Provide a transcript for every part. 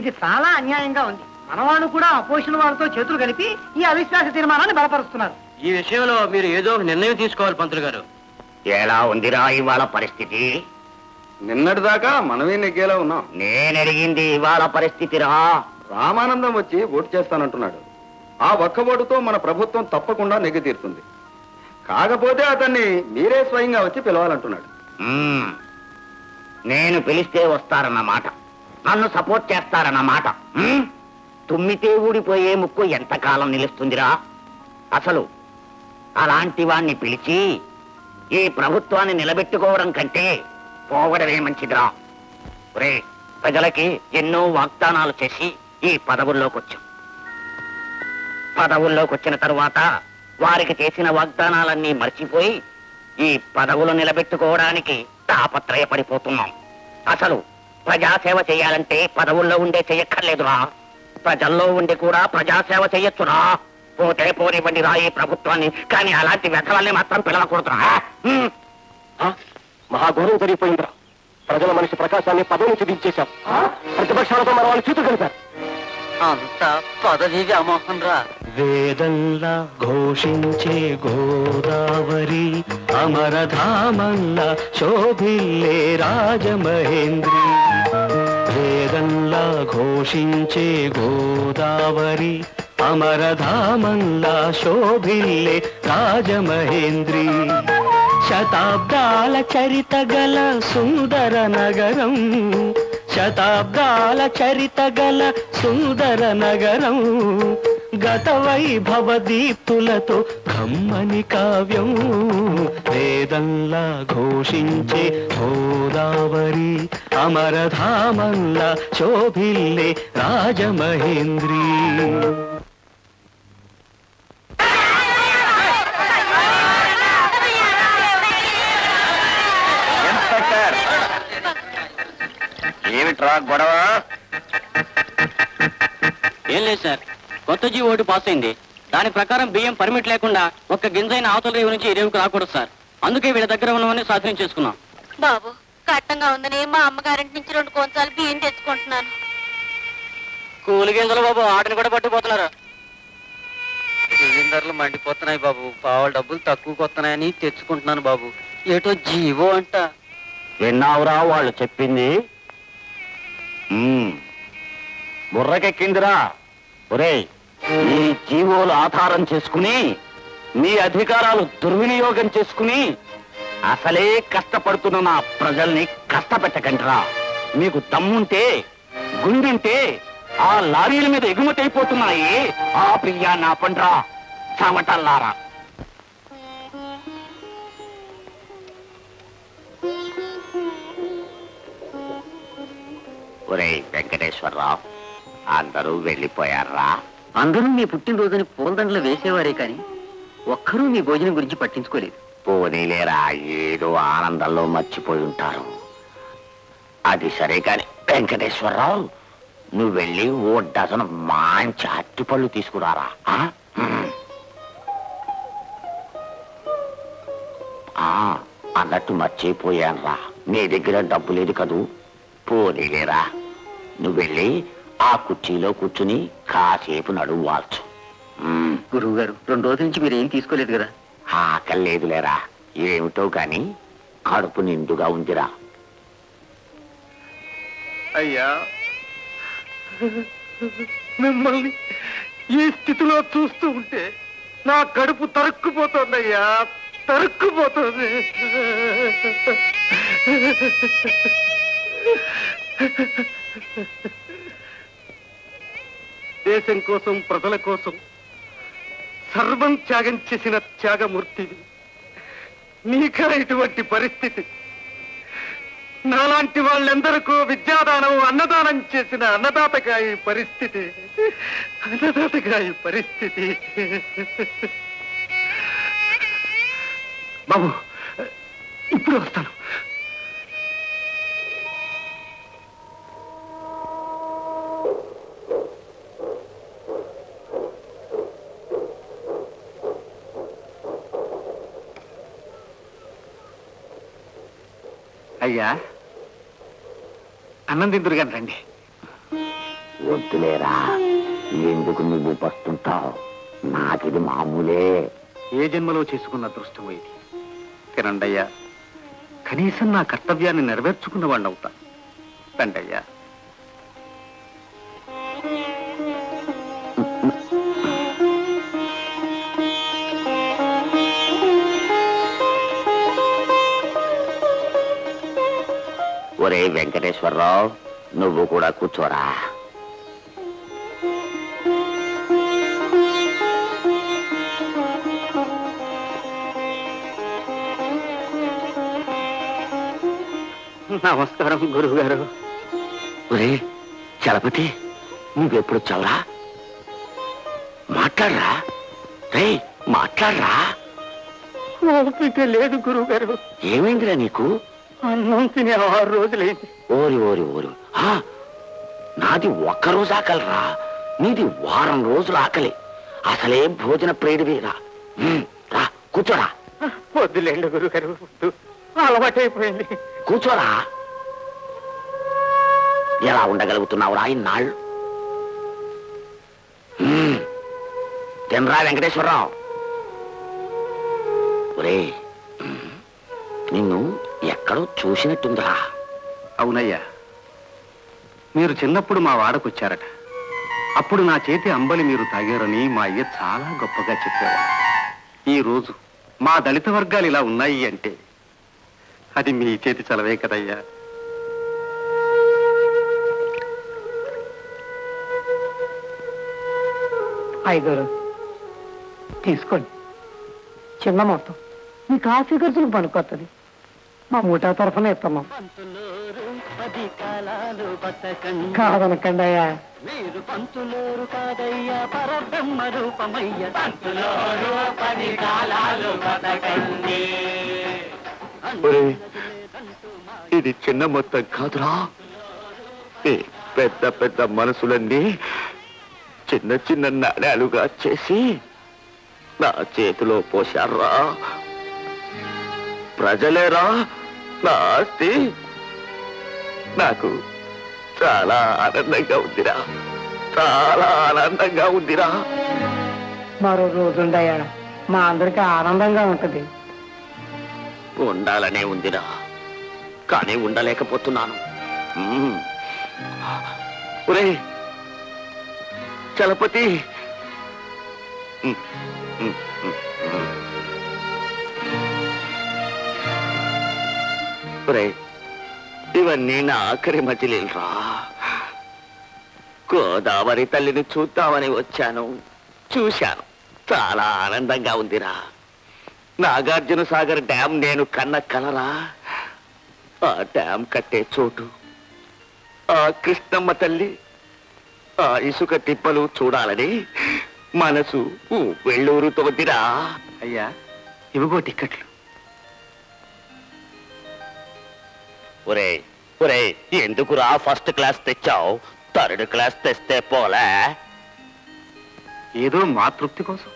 ఇది చాలా అన్యాయంగా ఉంది. మన వాళ్ళు కూడా అపోజిషన్ వాళ్ళతో చేతులు కలిపి ఈ అవిశ్వాస తీర్మానాన్ని బలపరుస్తున్నారు. ఈ విషయంలో మీరు ఏదో ఒక నిర్ణయం తీసుకోవాలి పంతులు గారు. ఎలా ఉందిరా ఇవాళ పరిస్థితి? నిన్నటి దాకా మనమే నెగ్గేలా ఉన్నాం. నేనడిగింది ఇవాళ పరిస్థితిరా రామానందం వచ్చి ఓటు చేస్తానంటున్నాడు. ఆ ఒక్క ఓటుతో మన ప్రభుత్వం తప్పకుండా నెగ్గి తీరుతుంది. కాకపోతే అతన్ని మీరే స్వయంగా వచ్చి పిలవాలంటున్నాడు. మ్మ్. నేను పిలిస్తే వస్తారన్నమాట. నన్ను సపోర్ట్ చేస్తారన్నమాట. తుమ్మితే ఊడిపోయే ముక్కు ఎంతకాలం నిలుస్తుందిరా? అసలు అలాంటి వాణ్ణి పిలిచి ఈ ప్రభుత్వాన్ని నిలబెట్టుకోవడం కంటే పోవడమే మంచిదిరా. రే ప్రజలకి ఎన్నో వాగ్దానాలు చేసి ఈ పదవుల్లోకి వచ్చాం పదవుల్లోకి వచ్చిన తరువాత వారికి చేసిన వాగ్దానాలన్నీ మర్చిపోయి ఈ పదవులు నిలబెట్టుకోవడానికి తాపత్రయపడిపోతున్నాం. అసలు ప్రజాసేవ చేయాలంటే పదవుల్లో ఉండే చెయ్యక్కర్లేదురా ప్రజల్లో ఉండి కూడా ప్రజాసేవ చెయ్యొచ్చురా పోతే పోనివ్వండి రా ఈ ప్రభుత్వాన్ని. కానీ అలాంటి వ్యర్థాలని మాత్రం పిలవకూడదురా. హ్మ్. మహాఘోరం జరిగిపోయిందిరా. ప్రజల మనిషి ప్రకాశాన్ని పదవి నుంచి దించేశాం ప్రతిపక్షాలతో మన వాళ్ళు చేతులు కలిపారు. అంత పదవి వ్యామోహం రా వేదంలా ఘోషించే గోదావరి అమరధామంలా శోభిల్లే రాజమహేంద్రి. వేదంలా ఘోషించే గోదావరి అమరధామంలా శోభిల్లే రాజమహేంద్రి. శతాబ్దాల చరిత గల సుందర నగరం శతాబ్దాల చరిత గల సుందర నగరం. గత వైభవ దీప్తులతో కమ్మని కావ్యం వేదంలా ఘోషించే గోదావరి అమరధామంలా శోభిల్లే రాజమహేంద్రి. ఏమిట్రా గొడవ? ఏం లేదు సార్. కొత్త జీ ఓటు పాస్ అయింది. దాని ప్రకారం బియ్యం పర్మిట్ లేకుండా ఒక్క గింజైన అవతల రేవు నుంచి ఈ రేవుకు రాకూడదు సార్. అందుకే వీళ్ళ దగ్గర ఉన్నవన్నీ స్వాధీనం చేసుకున్నాం. బాబు కట్టంగా ఉందని మా అమ్మగారింటి నుంచి రెండు కొంచాలు బియ్యం తెచ్చుకుంటున్నాను. కూలి గింజలు బాబు ఆటని కూడా పట్టుకుపోతున్నారు. సిలిండర్లు మండిపోతున్నాయి బాబు. పావుల డబ్బులు తక్కువకి వస్తున్నాయని తెచ్చుకుంటున్నాను బాబు. ఏటో జీవో అంట. విన్నావురా వాళ్ళు చెప్పింది. బుర్రకెక్కిందిరా. ఒరేయ్ ఈ జీవోలు ఆధారం చేసుకుని నీ అధికారాలు దుర్వినియోగం చేసుకుని అసలే కష్టపడుతున్న నా ప్రజల్ని కష్టపెట్టకండిరా. మీకు దమ్ముంటే గుండుంటే ఆ లారీల మీద ఎగుమతి అయిపోతున్నాయి ఆ ప్రియా నా పండ్రా. చమటల్లారా. ఒరేయ్ వెంకటేశ్వరరావు అందరూ వెళ్ళిపోయారా? అందరూ మీ పుట్టినరోజుని పూలదండలు వేసేవారే కానీ ఒక్కరూ మీ భోజనం గురించి పట్టించుకోలేదు. పోనీలేరా ఏదో ఆనందంలో మర్చిపోయి ఉంటారు. అది సరే కాని వెంకటేశ్వరరావు నువ్వు వెళ్ళి ఓ డజన్ మంచి అట్టిపళ్ళు తీసుకురారా ఆ? మర్చిపోయాను రా అన్నట్టు మర్చిపోయానురా. నీ దగ్గర డబ్బు లేదు కదూ. పోనీలేరా నువ్వు వెళ్ళి ఆ కుర్చీలో కూర్చుని కాసేపు నడువు వాల్చు. గురువు గారు రెండు రోజుల నుంచి మీరు ఏం తీసుకోలేదు కదా? ఆకలి లేదులేరా ఏమిటో గాని కడుపు నిండుగా ఉందిరా. అయ్యా మిమ్మల్ని ఈ స్థితిలో చూస్తూ ఉంటే నా కడుపు తరుక్కుపోతోందయ్యా తరుక్కుపోతోంది. దేశం కోసం ప్రజల కోసం సర్వం త్యాగం చేసిన త్యాగమూర్తివి. నీకా ఇటువంటి పరిస్థితి? నాలాంటి వాళ్ళెందరికూ విద్యాదానం అన్నదానం చేసిన అన్నదాతగా ఈ పరిస్థితి? అన్నదాతగా ఈ పరిస్థితి? బాబు ఇప్పుడు వస్తాను. అయ్యా. అన్నం తిందురు కానీ రండి. వద్దులేరా ఎందుకు నువ్వు పస్తుంటావు? నాకిది మామూలే. ఏ జన్మలో చేసుకున్న అదృష్టం ఇది. తినండయ్యా. కనీసం నా కర్తవ్యాన్ని నెరవేర్చుకున్న వాడిని అవుతా తండయ్యా ఒరే వెంకటేశ్వరరావు నువ్వు కూడా కూర్చోరా. నమస్కారం గురువు గారు ఒరే చలపతి నువ్వెప్పుడు చవరా మాట్లాడరా? రే మాట్లాడరా? ఓపిక లేదు గురువు గారు ఏమైందిరా నీకు? అన్నం తిని ఆరు రోజులైంది. ఓరి ఓరి ఓరి. నాది ఒక్క రోజు ఆకలిరా. నీది వారం రోజులు ఆకలి. అసలే భోజన ప్రియుడివిరా ఉమ్, రా కూర్చోరా. వద్దులేండి గురువు గారు వద్దు. అలవాటైపోయింది. కూర్చోరా. ఎలా ఉండగలుగుతున్నావురా ఇన్నాళ్ళు? తినరా వెంకటేశ్వరరావు? ఒరే నిన్ను ఎక్కడో చూసినట్టుందిరా. అవునయ్యా. మీరు చిన్నప్పుడు మా వాడకొచ్చారట. అప్పుడు నా చేతి అంబలి మీరు తాగారని మా అయ్య చాలా గొప్పగా చెప్పేవారు. ఈ రోజు మా దళిత వర్గాలు ఇలా ఉన్నాయి అంటే అది మీ చేతి చలవే కదయ్యా. ఐదుగురు తీసుకోండి. చిన్న మొత్తం మీ కాఫీ ఖర్చులకు పనికొస్తుంది మా మూటా తరఫున బతకండి. కాదనకండి అయ్యా. మీరు పంతులోరు కాదయ్యా పరబ్రహ్మ రూపమయ్య. పంతులోరు పది కాలాలు బతకండి. ఇది చిన్న మొత్తం కాదురా. పెద్ద పెద్ద మనసులన్నీ చిన్న చిన్న నాణ్యాలుగా చేసి నా చేతిలో పోశారా? ప్రజలేరా? నా ఆస్తి నాకు చాలా ఆనందంగా ఉందిరా. చాలా ఆనందంగా ఉందిరా. మరో రోజుండయా మా అందరికి ఆనందంగా ఉంటది. ఉండాలనే ఉందిరా. కానీ ఉండలేకపోతున్నాను. మ్మ్. ఒరే చలపతి. మ్మ్, మ్మ్, మ్మ్, మ్మ్. ఒరే ఇవన్నీ నా ఆఖరి మజిలీలరా. గోదావరి తల్లిని చూద్దామని వచ్చాను. చూశాను. చాలా ఆనందంగా ఉందిరా. నాగార్జున సాగర్ డ్యాం నేను కన్న కలరా. ఆ డ్యాం కట్టే చోటు. ఆ కృష్ణమ్మ తల్లి ఆ ఇసుక తిప్పలు చూడాలని మనసు వెళ్ళూరుతోందిరా. అయ్యా ఇవిగో టిక్కెట్లు. ఒరే ఒరే ఎందుకురా ఫస్ట్ క్లాస్ తెచ్చావు? థర్డ్ క్లాస్ తెస్తే పోలే. ఏదో మా తృప్తి కోసం.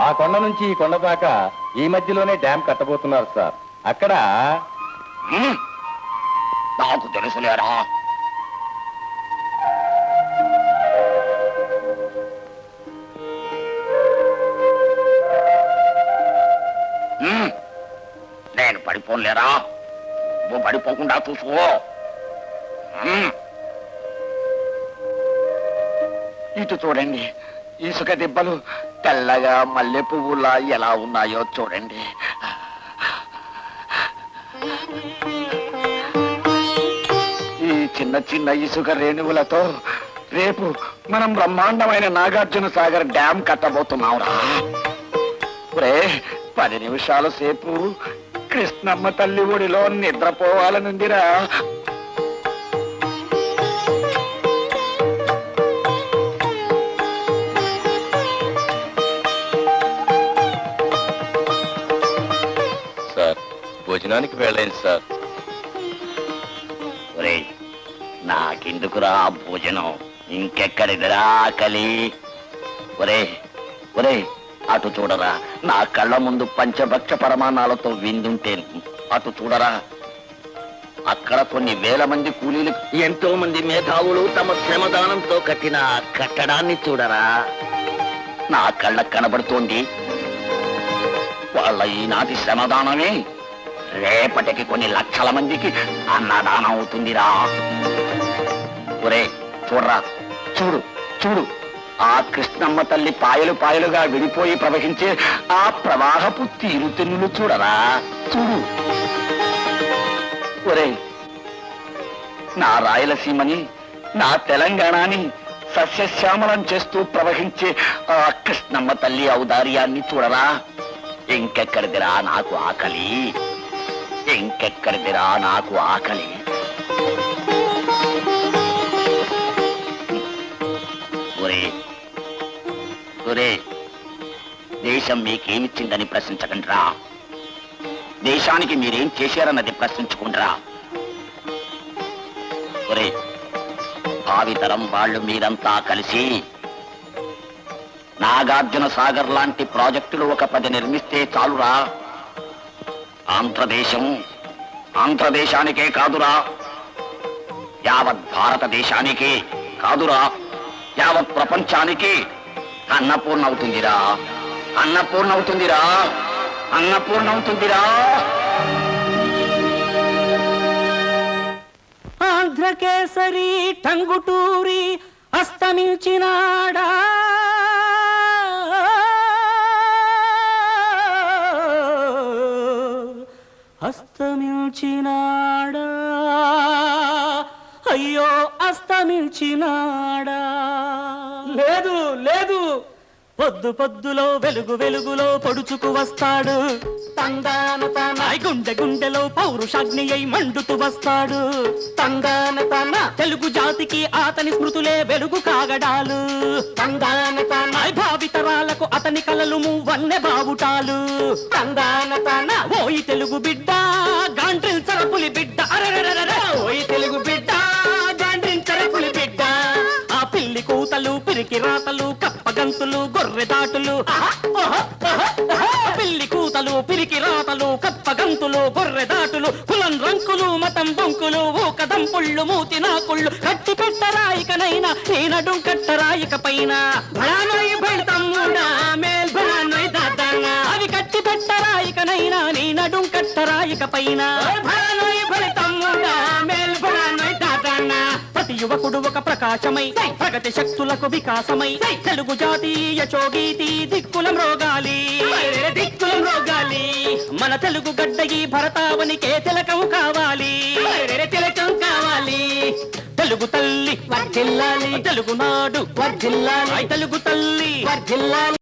ఆ కొండ నుంచి ఈ కొండ దాకా ఈ మధ్యలోనే డ్యాం కట్టబోతున్నారు సార్. అక్కడ? నాకు తెలుసులేరా. నేను నువ్వు పడిపోకుండా చూసుకో. ఇటు చూడండి ఇసుక దిబ్బలు తెల్లగా మల్లె పువ్వులా ఎలా ఉన్నాయో చూడండి. ఈ చిన్న చిన్న ఇసుక రేణువులతో రేపు మనం బ్రహ్మాండమైన నాగార్జున సాగర్ డ్యాం కట్టబోతున్నాం రా పది నిమిషాల సేపు కృష్ణమ్మ తల్లి ఒడిలో నిద్రపోవాలనుందిరా. సార్ భోజనానికి వెళ్ళండి సార్. ఒరే నాకెందుకురా భోజనం? ఇంకెక్కడిదిరా ఆకలి ఒరే ఒరే అటు చూడరా నా కళ్ళ ముందు పంచభక్ష పరమాణాలతో విందుంటే అటు చూడరా అక్కడ కొన్ని వేల మంది కూలీలు ఎంతో మంది మేధావులు తమ శ్రమదానంతో కట్టిన కట్టడాన్ని చూడరా. నా కళ్ళకు కనబడుతోంది. వాళ్ళ ఈనాటి శ్రమదానమే రేపటికి కొన్ని లక్షల మందికి అన్నదానం అవుతుందిరా. ఒరే చూడరా చూడు చూడు. ఆ కృష్ణమ్మ తల్లి పాయలు పాయలుగా విడిపోయి ప్రవహించే ఆ ప్రవాహపు తీరుతెన్నులు చూడరా? చూడు. ఒరే నా రాయలసీమని నా తెలంగాణని సస్యశ్యామలం చేస్తూ ప్రవహించే ఆ కృష్ణమ్మ తల్లి ఔదార్యాన్ని చూడరా? ఇంకెక్కడిదిరా నాకు ఆకలి? ఇంకెక్కడిదిరా నాకు ఆకలి? ఒరే దేశం మీకేమిచ్చిందని ప్రశ్నించకండిరా. దేశానికి మీరేం చేశారన్నది ప్రశ్నించుకుండ్రా. ఒరే భావితరం వాళ్ళు మీరంతా కలిసి నాగార్జున సాగర్ లాంటి ప్రాజెక్టులు ఒక పది నిర్మిస్తే చాలురా. ఆంధ్రదేశం ఆంధ్రదేశానికే కాదురా. యావత్ భారతదేశానికి కాదురా. యావత్ ప్రపంచానికి అన్నపూర్ణ అవుతుందిరా అన్నపూర్ణ అవుతుందిరా అన్నపూర్ణ అవుతుందిరా ఆంధ్రకేసరి టంగుటూరి అస్తమించినాడా? అస్తమించినాడా? అయ్యో అస్తమించినాడా? లేదు. పొద్దు పొద్దులో వెలుగు వెలుగులో పొడుచుకు వస్తాడు. తందాన తన గుండె గుండెలో పౌరుషాగ్ని అయి మండుతూ వస్తాడు. తందాన తన తెలుగు జాతికి అతని స్మృతులే వెలుగు కాగడాలు. తందాన తన భావితరాలకు అతని కలలు వన్నె బావుటాలు. తందాన తన ఓయి తెలుగు బిడ్డ గాండ్రిల్ చరపులి బిడ్డ అరెరెరెరెరె. కిరాతలు కప్పగంతులు గొర్రె దాటులు పిల్లి కూతలు పిరికి రాతలు కప్పగంతులు గొర్రె దాటులు కులం రంకులు మతం బొంకులు ఊకదంపుళ్ళు మూతి నాకుళ్ళు కట్టి పెట్టరాయికనైనా నేనడు నడుం కట్టరాయిక పైన భళానోయ్ బళతమ్ముడా మేల్ భళానోయ్ దాదానా అవి కట్టి పెట్టరాయికనైనా నేనడు నడుం కట్టరాయిక పైన భళానోయ్ బళతమ్ముడా మేల్ యువకుడు ఒక ప్రకాశమై ప్రగతి శక్తులకు వికాసమై తెలుగు జాతీయ చోగీతి దిక్కులం రోగాలి. దిక్కులం రోగాలి. మన తెలుగు గడ్డ ఈ భరతావనికే తిలకం కావాలి. తిలకం కావాలి. తెలుగు తల్లి వర్ధిల్లాలి. తెలుగు నాడు వర్ధిల్లాలి. తెలుగు తల్లి వర్ధిల్లాలి.